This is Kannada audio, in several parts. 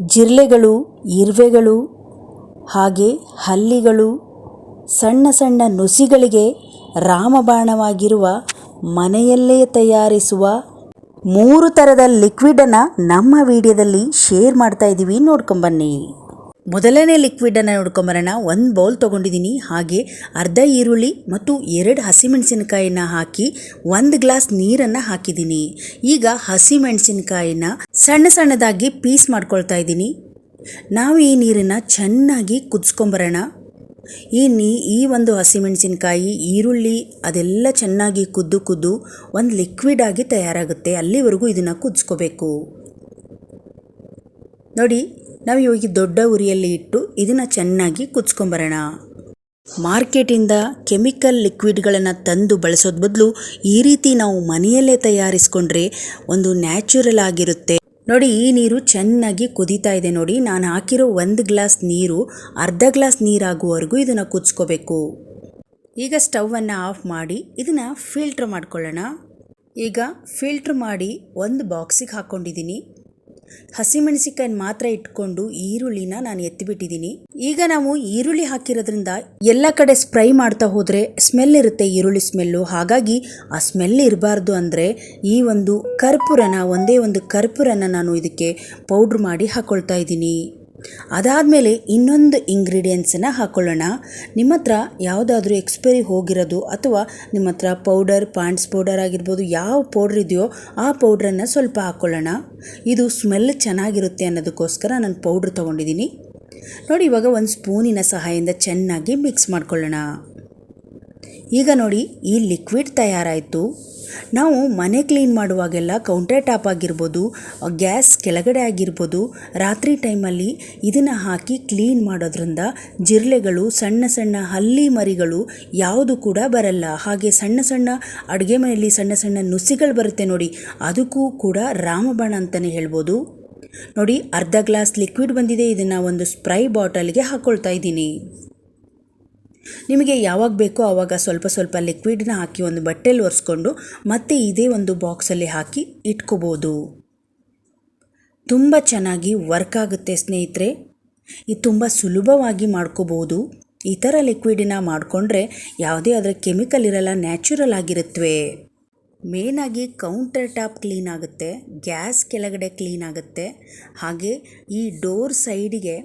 ಜಿರಳೆಗಳು ಇರುವೆಗಳು, ಹಾಗೆ ಹಲ್ಲಿಗಳು, ಸಣ್ಣ ಸಣ್ಣ ನುಸಿಗಳಿಗೆ ರಾಮಬಾಣವಾಗಿರುವ ಮನೆಯಲ್ಲೇ ತಯಾರಿಸುವ ಮೂರು ಥರದ ಲಿಕ್ವಿಡನ್ನು ನಮ್ಮ ವಿಡಿಯೋದಲ್ಲಿ ಶೇರ್ ಮಾಡ್ತಾ ಇದ್ದೀವಿ. ನೋಡ್ಕೊಂಬನ್ನಿ ಮೊದಲನೇ ಲಿಕ್ವಿಡನ್ನು ನೋಡ್ಕೊಂಬರೋಣ. ಒಂದು ಬೌಲ್ ತೊಗೊಂಡಿದ್ದೀನಿ ಹಾಗೆ ಅರ್ಧ ಈರುಳ್ಳಿ ಮತ್ತು ಎರಡು ಹಸಿಮೆಣಸಿನಕಾಯಿನ ಹಾಕಿ ಒಂದು ಗ್ಲಾಸ್ ನೀರನ್ನು ಹಾಕಿದ್ದೀನಿ ಈಗ ಹಸಿಮೆಣಸಿನಕಾಯಿನ ಸಣ್ಣ ಸಣ್ಣದಾಗಿ ಪೀಸ್ ಮಾಡ್ಕೊಳ್ತಾ ಇದ್ದೀನಿ. ನಾವು ಈ ನೀರನ್ನು ಚೆನ್ನಾಗಿ ಕುದಿಸ್ಕೊಂಬರೋಣ. ಈ ನೀ, ಈ ಒಂದು ಹಸಿಮೆಣಸಿನಕಾಯಿ, ಈರುಳ್ಳಿ ಅದೆಲ್ಲ ಚೆನ್ನಾಗಿ ಕುದ್ದು ಕುದ್ದು ಒಂದು ಲಿಕ್ವಿಡ್ ಆಗಿ ತಯಾರಾಗುತ್ತೆ. ಅಲ್ಲಿವರೆಗೂ ಇದನ್ನು ಕುದಿಸ್ಕೋಬೇಕು. ನೋಡಿ ನಾವು ಇವಾಗ ದೊಡ್ಡ ಉರಿಯಲ್ಲಿ ಇಟ್ಟು ಇದನ್ನು ಚೆನ್ನಾಗಿ ಕುದಿಸ್ಕೊಂಬರೋಣ. ಮಾರ್ಕೆಟಿಂದ ಕೆಮಿಕಲ್ ಲಿಕ್ವಿಡ್ಗಳನ್ನು ತಂದು ಬಳಸೋದ್ ಬದಲು ಈ ರೀತಿ ನಾವು ಮನೆಯಲ್ಲೇ ತಯಾರಿಸ್ಕೊಂಡ್ರೆ ಒಂದು ನ್ಯಾಚುರಲ್ ಆಗಿರುತ್ತೆ. ನೋಡಿ, ಈ ನೀರು ಚೆನ್ನಾಗಿ ಕುದೀತಾ ಇದೆ ನೋಡಿ. ನಾನು ಹಾಕಿರೋ ಒಂದು ಗ್ಲಾಸ್ ನೀರು, ಅರ್ಧ ಗ್ಲಾಸ್ ನೀರಾಗುವವರೆಗೂ ಇದನ್ನು ಕುದಿಸ್ಕೋಬೇಕು. ಈಗ ಸ್ಟವನ್ನು ಆಫ್ ಮಾಡಿ ಇದನ್ನು ಫಿಲ್ಟ್ರ್ ಮಾಡ್ಕೊಳ್ಳೋಣ. ಈಗ ಫಿಲ್ಟ್ರ್ ಮಾಡಿ ಒಂದು ಬಾಕ್ಸಿಗೆ ಹಾಕ್ಕೊಂಡಿದ್ದೀನಿ ಹಸಿಮೆಣಸಿಕಾಯಿ ಮಾತ್ರ ಇಟ್ಕೊಂಡು ಈರುಳ್ಳಿನ ನಾನು ಎತ್ತಿಬಿಟ್ಟಿದ್ದೀನಿ. ಈಗ ನಾವು ಈರುಳ್ಳಿ ಹಾಕಿರೋದ್ರಿಂದ ಎಲ್ಲ ಕಡೆ ಸ್ಪ್ರೈ ಮಾಡ್ತಾ ಹೋದರೆ ಸ್ಮೆಲ್ ಇರುತ್ತೆ ಈರುಳ್ಳಿ ಸ್ಮೆಲ್ಲು. ಹಾಗಾಗಿ ಆ ಸ್ಮೆಲ್ ಇರಬಾರ್ದು ಅಂದರೆ ಈ ಒಂದು ಕರ್ಪೂರನ, ಒಂದೇ ಒಂದು ಕರ್ಪೂರನ ನಾನು ಇದಕ್ಕೆ ಪೌಡ್ರ್ ಮಾಡಿ ಹಾಕ್ಕೊಳ್ತಾ ಇದ್ದೀನಿ. ಅದಾದಮೇಲೆ ಇನ್ನೊಂದು ಇಂಗ್ರೀಡಿಯೆಂಟ್ಸನ್ನು ಹಾಕ್ಕೊಳ್ಳೋಣ ನಿಮ್ಮ ಹತ್ರ ಯಾವುದಾದ್ರೂ ಎಕ್ಸ್ಪೈರಿ ಹೋಗಿರೋದು ಅಥವಾ ನಿಮ್ಮ ಹತ್ರ ಪೌಡರ್ ಪಾಂಡ್ಸ್ ಪೌಡರ್ ಆಗಿರ್ಬೋದು ಯಾವ ಪೌಡ್ರ್ ಇದೆಯೋ ಆ ಪೌಡ್ರನ್ನು ಸ್ವಲ್ಪ ಹಾಕ್ಕೊಳ್ಳೋಣ ಇದು ಸ್ಮೆಲ್ ಚೆನ್ನಾಗಿರುತ್ತೆ ಅನ್ನೋದಕ್ಕೋಸ್ಕರ ನಾನು ಪೌಡ್ರ್ ತೊಗೊಂಡಿದ್ದೀನಿ. ನೋಡಿ ಇವಾಗ ಒಂದು ಸ್ಪೂನಿನ ಸಹಾಯದಿಂದ ಚೆನ್ನಾಗಿ ಮಿಕ್ಸ್ ಮಾಡ್ಕೊಳ್ಳೋಣ. ಈಗ ನೋಡಿ, ಈ ಲಿಕ್ವಿಡ್ ತಯಾರಾಯಿತು. ನಾವು ಮನೆ ಕ್ಲೀನ್ ಮಾಡುವಾಗೆಲ್ಲ ಕೌಂಟರ್ ಟಾಪ್ ಆಗಿರ್ಬೋದು ಗ್ಯಾಸ್ ಕೆಳಗಡೆ ಆಗಿರ್ಬೋದು, ರಾತ್ರಿ ಟೈಮಲ್ಲಿ ಇದನ್ನು ಹಾಕಿ ಕ್ಲೀನ್ ಮಾಡೋದ್ರಿಂದ ಜಿರಳೆಗಳು, ಸಣ್ಣ ಸಣ್ಣ ಹಲ್ಲಿ ಮರಿಗಳು ಯಾವುದು ಕೂಡ ಬರಲ್ಲ. ಹಾಗೆ ಸಣ್ಣ ಸಣ್ಣ ಅಡುಗೆ ಮನೆಯಲ್ಲಿ ಸಣ್ಣ ಸಣ್ಣ ನುಸಿಗಳು ಬರುತ್ತೆ ನೋಡಿ, ಅದಕ್ಕೂ ಕೂಡ ರಾಮಬಾಣ ಅಂತಲೇ ಹೇಳ್ಬೋದು. ನೋಡಿ, ಅರ್ಧ ಗ್ಲಾಸ್ ಲಿಕ್ವಿಡ್ ಬಂದಿದೆ, ಇದನ್ನು ಒಂದು ಸ್ಪ್ರೈ ಬಾಟಲ್ಗೆ ಹಾಕ್ಕೊಳ್ತಾ ಇದ್ದೀನಿ. ನಿಮಗೆ ಯಾವಾಗ ಬೇಕೋ ಆವಾಗ ಸ್ವಲ್ಪ ಸ್ವಲ್ಪ ಲಿಕ್ವಿಡ್ನ ಹಾಕಿ ಒಂದು ಬಟ್ಟೆಲಿ ಒರೆಸ್ಕೊಂಡು ಮತ್ತೆ ಇದೇ ಒಂದು ಬಾಕ್ಸಲ್ಲಿ ಹಾಕಿ ಇಟ್ಕೋಬೋದು. ತುಂಬ ಚೆನ್ನಾಗಿ ವರ್ಕ್ ಆಗುತ್ತೆ ಸ್ನೇಹಿತರೆ. ಇದು ತುಂಬ ಸುಲಭವಾಗಿ ಮಾಡ್ಕೋಬೋದು. ಈ ಥರ ಲಿಕ್ವಿಡನ್ನ ಮಾಡಿಕೊಂಡ್ರೆ ಯಾವುದೇ ಅದರ ಕೆಮಿಕಲ್ ಇರಲ್ಲ ನ್ಯಾಚುರಲ್ ಆಗಿರುತ್ತವೆ ಮೇನಾಗಿ ಕೌಂಟರ್ ಟಾಪ್ ಕ್ಲೀನ್ ಆಗುತ್ತೆ ಗ್ಯಾಸ್ ಕೆಳಗಡೆ ಕ್ಲೀನ್ ಆಗುತ್ತೆ. ಹಾಗೆ ಈ ಡೋರ್ ಸೈಡಿಗೆ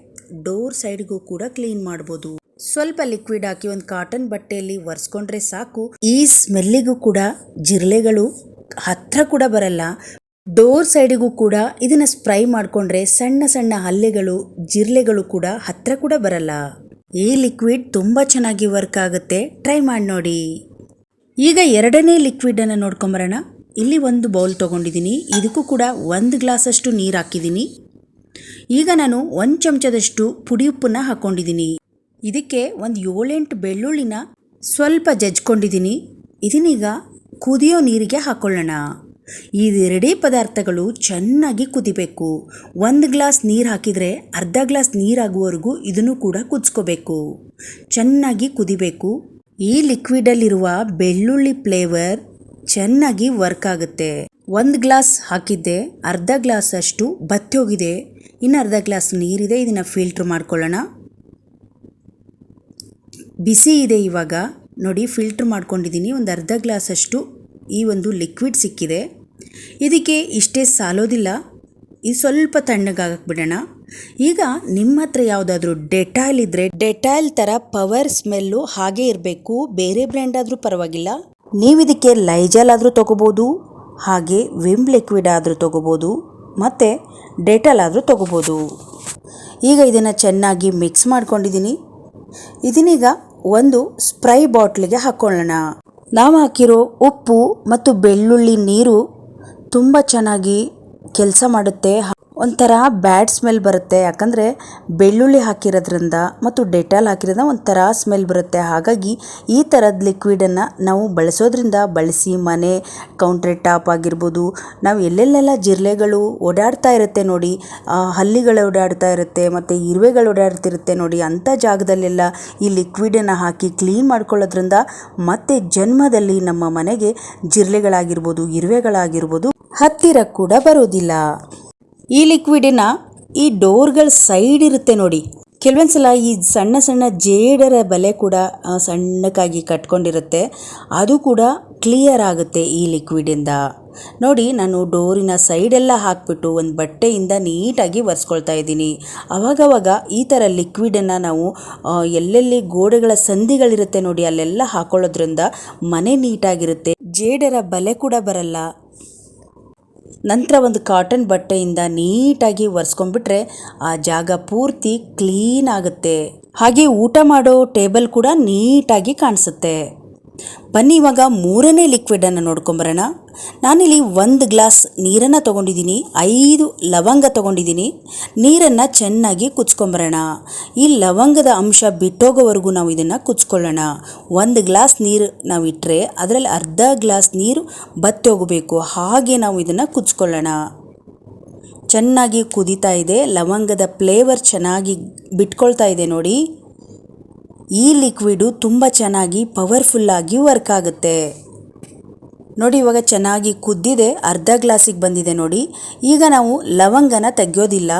ಡೋರ್ ಸೈಡ್ಗೂ ಕೂಡ ಕ್ಲೀನ್ ಮಾಡ್ಬೋದು. ಸ್ವಲ್ಪ ಲಿಕ್ವಿಡ್ ಹಾಕಿ ಒಂದು ಕಾಟನ್ ಬಟ್ಟೆಯಲ್ಲಿ ಒರೆಸ್ಕೊಂಡ್ರೆ ಸಾಕು. ಈ ಸ್ಮೆಲ್ಲಿಗೂ ಕೂಡ, ಜಿರಳೆಗಳು ಹತ್ರ ಕೂಡ ಬರಲ್ಲ. ಡೋರ್ ಸೈಡಿಗೂ ಕೂಡ ಇದನ್ನ ಸ್ಪ್ರೈ ಮಾಡಿಕೊಂಡ್ರೆ ಸಣ್ಣ ಸಣ್ಣ ಹಲ್ಲೆಗಳು, ಜಿರಳೆಗಳು ಕೂಡ ಹತ್ರ ಕೂಡ ಬರಲ್ಲ. ಈ ಲಿಕ್ವಿಡ್ ತುಂಬ ಚೆನ್ನಾಗಿ ವರ್ಕ್ ಆಗುತ್ತೆ. ಟ್ರೈ ಮಾಡಿ ನೋಡಿ. ಈಗ ಎರಡನೇ ಲಿಕ್ವಿಡನ್ನು ನೋಡ್ಕೊಂಬರೋಣ. ಇಲ್ಲಿ ಒಂದು ಬೌಲ್ ತೊಗೊಂಡಿದ್ದೀನಿ. ಇದಕ್ಕೂ ಕೂಡ ಒಂದು ಗ್ಲಾಸಷ್ಟು ನೀರು ಹಾಕಿದ್ದೀನಿ. ಈಗ ನಾನು ಒಂದು ಚಮಚದಷ್ಟು ಪುಡಿ ಉಪ್ಪನ್ನು ಹಾಕ್ಕೊಂಡಿದ್ದೀನಿ ಇದಕ್ಕೆ ಒಂದು ಏಳೆಂಟು ಬೆಳ್ಳುಳ್ಳಿನ ಸ್ವಲ್ಪ ಜಜ್ಕೊಂಡಿದ್ದೀನಿ ಇದನ್ನೀಗ ಕುದಿಯೋ ನೀರಿಗೆ ಹಾಕ್ಕೊಳ್ಳೋಣ ಇದೆರಡೇ ಪದಾರ್ಥಗಳು ಚೆನ್ನಾಗಿ ಕುದಿಬೇಕು. ಒಂದು ಗ್ಲಾಸ್ ನೀರು ಹಾಕಿದರೆ ಅರ್ಧ ಗ್ಲಾಸ್ ನೀರಾಗುವವರೆಗೂ ಇದನ್ನು ಕೂಡ ಕುದಿಸ್ಕೋಬೇಕು. ಚೆನ್ನಾಗಿ ಕುದಿಬೇಕು. ಈ ಲಿಕ್ವಿಡಲ್ಲಿರುವ ಬೆಳ್ಳುಳ್ಳಿ ಫ್ಲೇವರ್ ಚೆನ್ನಾಗಿ ವರ್ಕ್ ಆಗುತ್ತೆ. ಒಂದು ಗ್ಲಾಸ್ ಹಾಕಿದ್ದೆ, ಅರ್ಧ ಗ್ಲಾಸ್ ಅಷ್ಟು ಬತ್ತಿ ಹೋಗಿದೆ. ಇನ್ನು ಅರ್ಧ ಗ್ಲಾಸ್ ನೀರಿದೆ, ಇದನ್ನು ಫಿಲ್ಟ್ರ್ ಮಾಡ್ಕೊಳ್ಳೋಣ. ಬಿಸಿ ಇದೆ ಇವಾಗ. ನೋಡಿ ಫಿಲ್ಟ್ರ್ ಮಾಡ್ಕೊಂಡಿದ್ದೀನಿ. ಒಂದು ಅರ್ಧ ಗ್ಲಾಸಷ್ಟು ಈ ಒಂದು ಲಿಕ್ವಿಡ್ ಸಿಕ್ಕಿದೆ. ಇದಕ್ಕೆ ಇಷ್ಟೇ ಸಾಲೋದಿಲ್ಲ. ಇದು ಸ್ವಲ್ಪ ತಣ್ಣಗಾಗಕ್ಕೆ ಬಿಡೋಣ ಈಗ ನಿಮ್ಮ ಹತ್ರ ಯಾವುದಾದ್ರೂ ಡೆಟಾಯ್ಲ್ ಇದ್ದರೆ ಡೆಟಾಯ್ಲ್ ಥರ ಪವರ್ ಸ್ಮೆಲ್ಲು ಹಾಗೆ ಇರಬೇಕು. ಬೇರೆ ಬ್ರ್ಯಾಂಡ್ ಆದರೂ ಪರವಾಗಿಲ್ಲ. ನೀವು ಇದಕ್ಕೆ ಲೈಜಾಲ್ ಆದರೂ ತೊಗೋಬೋದು. ಹಾಗೆ ವಿಮ್ ಲಿಕ್ವಿಡ್ ಆದರೂ ತೊಗೋಬೋದು. ಮತ್ತು ಡೆಟಾಲ್ ಆದರೂ ತೊಗೋಬೋದು. ಈಗ ಇದನ್ನು ಚೆನ್ನಾಗಿ ಮಿಕ್ಸ್ ಮಾಡ್ಕೊಂಡಿದ್ದೀನಿ. ಇದನ್ನೀಗ ಒಂದು ಸ್ಪ್ರೈ ಬಾಟ್ಲಿಗೆ ಹಾಕ್ಕೊಳ್ಳೋಣ ನಾವು ಹಾಕಿರೋ ಉಪ್ಪು ಮತ್ತು ಬೆಳ್ಳುಳ್ಳಿ ನೀರು ತುಂಬ ಚೆನ್ನಾಗಿ ಕೆಲಸ ಮಾಡುತ್ತೆ. ಒಂಥರ ಬ್ಯಾಡ್ ಸ್ಮೆಲ್ ಬರುತ್ತೆ. ಯಾಕಂದರೆ ಬೆಳ್ಳುಳ್ಳಿ ಹಾಕಿರೋದ್ರಿಂದ ಮತ್ತು ಡೆಟಾಲ್ ಹಾಕಿರೋದ್ರಿಂದ ಒಂಥರ ಸ್ಮೆಲ್ ಬರುತ್ತೆ. ಹಾಗಾಗಿ ಈ ಥರದ ಲಿಕ್ವಿಡನ್ನು ನಾವು ಬಳಸೋದ್ರಿಂದ ಬಳಸಿ ಮನೆ ಕೌಂಟರ್ ಟಾಪ್ ಆಗಿರ್ಬೋದು, ನಾವು ಎಲ್ಲೆಲ್ಲೆಲ್ಲ ಜಿರಲೆಗಳು ಓಡಾಡ್ತಾ ಇರುತ್ತೆ ನೋಡಿ ಹಲ್ಲಿಗಳು ಓಡಾಡ್ತಾ ಇರುತ್ತೆ ಮತ್ತು ಇರುವೆಗಳು ಓಡಾಡ್ತಿರುತ್ತೆ ನೋಡಿ, ಅಂಥ ಜಾಗದಲ್ಲೆಲ್ಲ ಈ ಲಿಕ್ವಿಡನ್ನು ಹಾಕಿ ಕ್ಲೀನ್ ಮಾಡ್ಕೊಳ್ಳೋದ್ರಿಂದ ಮತ್ತೆ ಜನ್ಮದಲ್ಲಿ ನಮ್ಮ ಮನೆಗೆ ಜಿರಲೆಗಳಾಗಿರ್ಬೋದು ಇರುವೆಗಳಾಗಿರ್ಬೋದು ಹತ್ತಿರ ಕೂಡ ಬರೋದಿಲ್ಲ. ಈ ಲಿಕ್ವಿಡಿನ ಈ ಡೋರ್ಗಳ ಸೈಡ್ ಇರುತ್ತೆ ನೋಡಿ. ಕೆಲವೊಂದ್ಸಲ ಈ ಸಣ್ಣ ಸಣ್ಣ ಜೇಡರ ಬಲೆ ಕೂಡ ಸಣ್ಣಕ್ಕಾಗಿ ಕಟ್ಕೊಂಡಿರುತ್ತೆ. ಅದು ಕೂಡ ಕ್ಲಿಯರ್ ಆಗುತ್ತೆ ಈ ಲಿಕ್ವಿಡಿಂದ ನೋಡಿ, ನಾನು ಡೋರಿನ ಸೈಡೆಲ್ಲ ಹಾಕ್ಬಿಟ್ಟು ಒಂದು ಬಟ್ಟೆಯಿಂದ ನೀಟಾಗಿ ಒರೆಸ್ಕೊಳ್ತಾ ಇದ್ದೀನಿ. ಅವಾಗವಾಗ ಈ ಥರ ಲಿಕ್ವಿಡನ್ನು ನಾವು ಎಲ್ಲೆಲ್ಲಿ ಗೋಡೆಗಳ ಸಂಧಿಗಳಿರುತ್ತೆ ನೋಡಿ, ಅಲ್ಲೆಲ್ಲ ಹಾಕೊಳ್ಳೋದ್ರಿಂದ ಮನೆ ನೀಟಾಗಿರುತ್ತೆ. ಜೇಡರ ಬಲೆ ಕೂಡ ಬರಲ್ಲ. ನಂತರ ಒಂದು ಕಾಟನ್ ಬಟ್ಟೆಯಿಂದ ನೀಟಾಗಿ ಒರೆಸ್ಕೊಂಡ್ಬಿಟ್ರೆ ಆ ಜಾಗ ಪೂರ್ತಿ ಕ್ಲೀನ್ ಆಗುತ್ತೆ. ಹಾಗೆ ಊಟ ಮಾಡೋ ಟೇಬಲ್ ಕೂಡ ನೀಟಾಗಿ ಕಾಣಿಸುತ್ತೆ. ಬನ್ನಿ ಇವಾಗ ಮೂರನೇ ಲಿಕ್ವಿಡನ್ನು ನೋಡ್ಕೊಂಬರೋಣ. ನಾನಿಲ್ಲಿ ಒಂದು ಗ್ಲಾಸ್ ನೀರನ್ನು ತೊಗೊಂಡಿದ್ದೀನಿ, ಐದು ಲವಂಗ ತೊಗೊಂಡಿದ್ದೀನಿ. ನೀರನ್ನು ಚೆನ್ನಾಗಿ ಕುಚ್ಕೊಂಬರೋಣ ಈ ಲವಂಗದ ಅಂಶ ಬಿಟ್ಟೋಗೋವರೆಗೂ ನಾವು ಇದನ್ನು ಕುಚ್ಕೊಳ್ಳೋಣ ಒಂದು ಗ್ಲಾಸ್ ನೀರು ನಾವು ಇಟ್ಟರೆ ಅದರಲ್ಲಿ ಅರ್ಧ ಗ್ಲಾಸ್ ನೀರು ಬತ್ತೋಗಬೇಕು ಹಾಗೆ ನಾವು ಇದನ್ನು ಕುಚ್ಕೊಳ್ಳೋಣ ಚೆನ್ನಾಗಿ ಕುದೀತಾ ಇದೆ, ಲವಂಗದ ಫ್ಲೇವರ್ ಚೆನ್ನಾಗಿ ಬಿಟ್ಕೊಳ್ತಾ ಇದೆ ನೋಡಿ. ಈ ಲಿಕ್ವಿಡು ತುಂಬ ಚೆನ್ನಾಗಿ ಪವರ್ಫುಲ್ಲಾಗಿ ವರ್ಕ್ ಆಗುತ್ತೆ. ನೋಡಿ ಇವಾಗ ಚೆನ್ನಾಗಿ ಕುದ್ದಿದೆ, ಅರ್ಧ ಗ್ಲಾಸಿಗೆ ಬಂದಿದೆ ನೋಡಿ. ಈಗ ನಾವು ಲವಂಗನ ತೆಗೆಯೋದಿಲ್ಲ.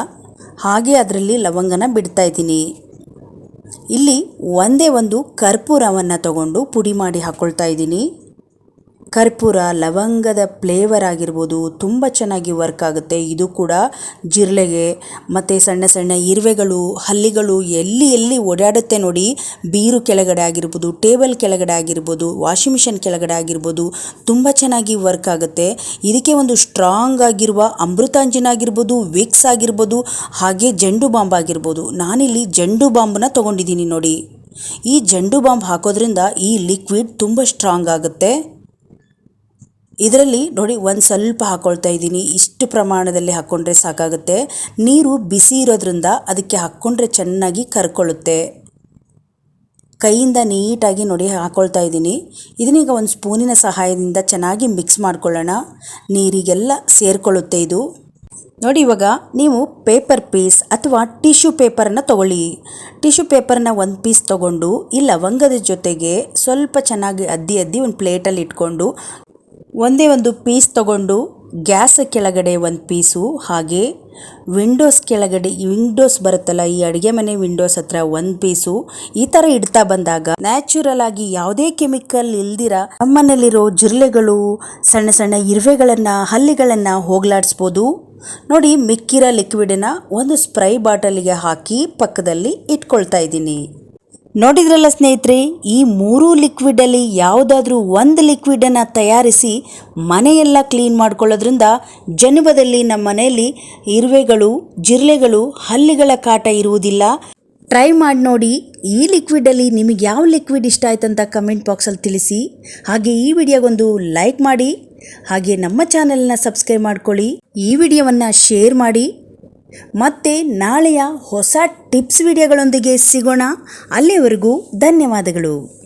ಹಾಗೆ ಅದರಲ್ಲಿ ಲವಂಗನ ಬಿಡ್ತಾ ಇದ್ದೀನಿ. ಇಲ್ಲಿ ಒಂದೇ ಒಂದು ಕರ್ಪೂರವನ್ನು ತಗೊಂಡು ಪುಡಿ ಮಾಡಿ ಹಾಕ್ಕೊಳ್ತಾ ಇದ್ದೀನಿ. ಕರ್ಪೂರ, ಲವಂಗದ ಫ್ಲೇವರ್ ಆಗಿರ್ಬೋದು, ತುಂಬ ಚೆನ್ನಾಗಿ ವರ್ಕ್ ಆಗುತ್ತೆ. ಇದು ಕೂಡ ಜಿರಳೆಗೆ, ಮತ್ತು ಸಣ್ಣ ಸಣ್ಣ ಇರುವೆಗಳು, ಹಲ್ಲಿಗಳು ಎಲ್ಲಿ ಎಲ್ಲಿ ಓಡಾಡುತ್ತೆ ನೋಡಿ, ಬೀರು ಕೆಳಗಡೆ ಆಗಿರ್ಬೋದು, ಟೇಬಲ್ ಕೆಳಗಡೆ ಆಗಿರ್ಬೋದು ವಾಷಿಂಗ್ ಮಿಷನ್ ಕೆಳಗಡೆ ಆಗಿರ್ಬೋದು, ತುಂಬ ಚೆನ್ನಾಗಿ ವರ್ಕ್ ಆಗುತ್ತೆ. ಇದಕ್ಕೆ ಒಂದು ಸ್ಟ್ರಾಂಗ್ ಆಗಿರುವ ಅಮೃತಾಂಜನ ಆಗಿರ್ಬೋದು ವಿಕ್ಸ್ ಆಗಿರ್ಬೋದು, ಹಾಗೆ ಜಂಡು ಬಾಂಬ್ ಆಗಿರ್ಬೋದು. ನಾನಿಲ್ಲಿ ಜಂಡು ಬಾಂಬನ್ನ ತೊಗೊಂಡಿದ್ದೀನಿ ನೋಡಿ. ಈ ಜಂಡು ಬಾಂಬ್ ಹಾಕೋದ್ರಿಂದ ಈ ಲಿಕ್ವಿಡ್ ತುಂಬ ಸ್ಟ್ರಾಂಗ್ ಆಗುತ್ತೆ. ಇದರಲ್ಲಿ ನೋಡಿ ಒಂದು ಸ್ವಲ್ಪ ಹಾಕ್ಕೊಳ್ತಾ ಇದ್ದೀನಿ. ಇಷ್ಟು ಪ್ರಮಾಣದಲ್ಲಿ ಹಾಕ್ಕೊಂಡ್ರೆ ಸಾಕಾಗುತ್ತೆ. ನೀರು ಬಿಸಿ ಇರೋದ್ರಿಂದ ಅದಕ್ಕೆ ಹಾಕ್ಕೊಂಡ್ರೆ ಚೆನ್ನಾಗಿ ಕರ್ಕೊಳ್ಳುತ್ತೆ. ಕೈಯಿಂದ ನೀಟಾಗಿ ನೋಡಿ ಹಾಕ್ಕೊಳ್ತಾ ಇದ್ದೀನಿ. ಇದನ್ನೀಗ ಒಂದು ಸ್ಪೂನಿನ ಸಹಾಯದಿಂದ ಚೆನ್ನಾಗಿ ಮಿಕ್ಸ್ ಮಾಡ್ಕೊಳ್ಳೋಣ. ನೀರಿಗೆಲ್ಲ ಸೇರಿಕೊಳ್ಳುತ್ತೆ ಇದು. ನೋಡಿ ಇವಾಗ ನೀವು ಪೇಪರ್ ಪೀಸ್ ಅಥವಾ ಟಿಶ್ಯೂ ಪೇಪರನ್ನು ತಗೊಳ್ಳಿ. ಟಿಶ್ಯೂ ಪೇಪರ್ನ ಒಂದು ಪೀಸ್ ತೊಗೊಂಡು ಈ ಲವಂಗದ ಜೊತೆಗೆ ಸ್ವಲ್ಪ ಚೆನ್ನಾಗಿ ಅದ್ದಿ ಅದ್ದಿ ಒಂದು ಪ್ಲೇಟಲ್ಲಿ ಇಟ್ಕೊಂಡು ಒಂದೇ ಒಂದು ಪೀಸ್ ತಗೊಂಡು ಗ್ಯಾಸ್ ಕೆಳಗಡೆ ಒಂದು ಪೀಸು, ಹಾಗೆ ವಿಂಡೋಸ್ ಕೆಳಗಡೆ ವಿಂಡೋಸ್ ಬರುತ್ತಲ್ಲ, ಈ ಅಡುಗೆ ಮನೆ ವಿಂಡೋಸ್ ಹತ್ರ ಒಂದು ಪೀಸು. ಈ ಥರ ಇಡ್ತಾ ಬಂದಾಗ ನ್ಯಾಚುರಲ್ ಆಗಿ ಯಾವುದೇ ಕೆಮಿಕಲ್ ಇಲ್ದಿರ ನಮ್ಮನೇಲಿರೋ ಜಿರಳೆಗಳು, ಸಣ್ಣ ಸಣ್ಣ ಇರುವೆಗಳನ್ನು, ಹಲ್ಲಿಗಳನ್ನು ಹೋಗ್ಲಾಡಿಸ್ಬೋದು. ನೋಡಿ, ಮಿಕ್ಕಿರೋ ಲಿಕ್ವಿಡನ್ನ ಒಂದು ಸ್ಪ್ರೈ ಬಾಟಲಿಗೆ ಹಾಕಿ ಪಕ್ಕದಲ್ಲಿ ಇಟ್ಕೊಳ್ತಾ ಇದ್ದೀನಿ. ನೋಡಿದ್ರಲ್ಲ ಸ್ನೇಹಿತರೆ, ಈ ಮೂರು ಲಿಕ್ವಿಡಲ್ಲಿ ಯಾವುದಾದ್ರೂ ಒಂದು ಲಿಕ್ವಿಡನ್ನು ತಯಾರಿಸಿ ಮನೆಯೆಲ್ಲ ಕ್ಲೀನ್ ಮಾಡ್ಕೊಳ್ಳೋದ್ರಿಂದ ಜನ್ಮದಲ್ಲಿ ನಮ್ಮ ಮನೆಯಲ್ಲಿ ಇರುವೆಗಳು, ಜಿರಳೆಗಳು, ಹಲ್ಲಿಗಳ ಕಾಟ ಇರುವುದಿಲ್ಲ. ಟ್ರೈ ಮಾಡಿ ನೋಡಿ, ಈ ಲಿಕ್ವಿಡಲ್ಲಿ ನಿಮಗೆ ಯಾವ ಲಿಕ್ವಿಡ್ ಇಷ್ಟ ಆಯ್ತಂತ ಕಮೆಂಟ್ ಬಾಕ್ಸಲ್ಲಿ ತಿಳಿಸಿ. ಹಾಗೆ ಈ ವಿಡಿಯೋಗೊಂದು ಲೈಕ್ ಮಾಡಿ, ಹಾಗೆ ನಮ್ಮ ಚಾನೆಲ್ನ ಸಬ್ಸ್ಕ್ರೈಬ್ ಮಾಡ್ಕೊಳ್ಳಿ. ಈ ವಿಡಿಯೋವನ್ನು ಶೇರ್ ಮಾಡಿ. ಮತ್ತೆ ನಾಳೆಯ ಹೊಸ ಟಿಪ್ಸ್ ವಿಡಿಯೋಗಳೊಂದಿಗೆ ಸಿಗೋಣ. ಅಲ್ಲಿಯವರೆಗೂ ಧನ್ಯವಾದಗಳು.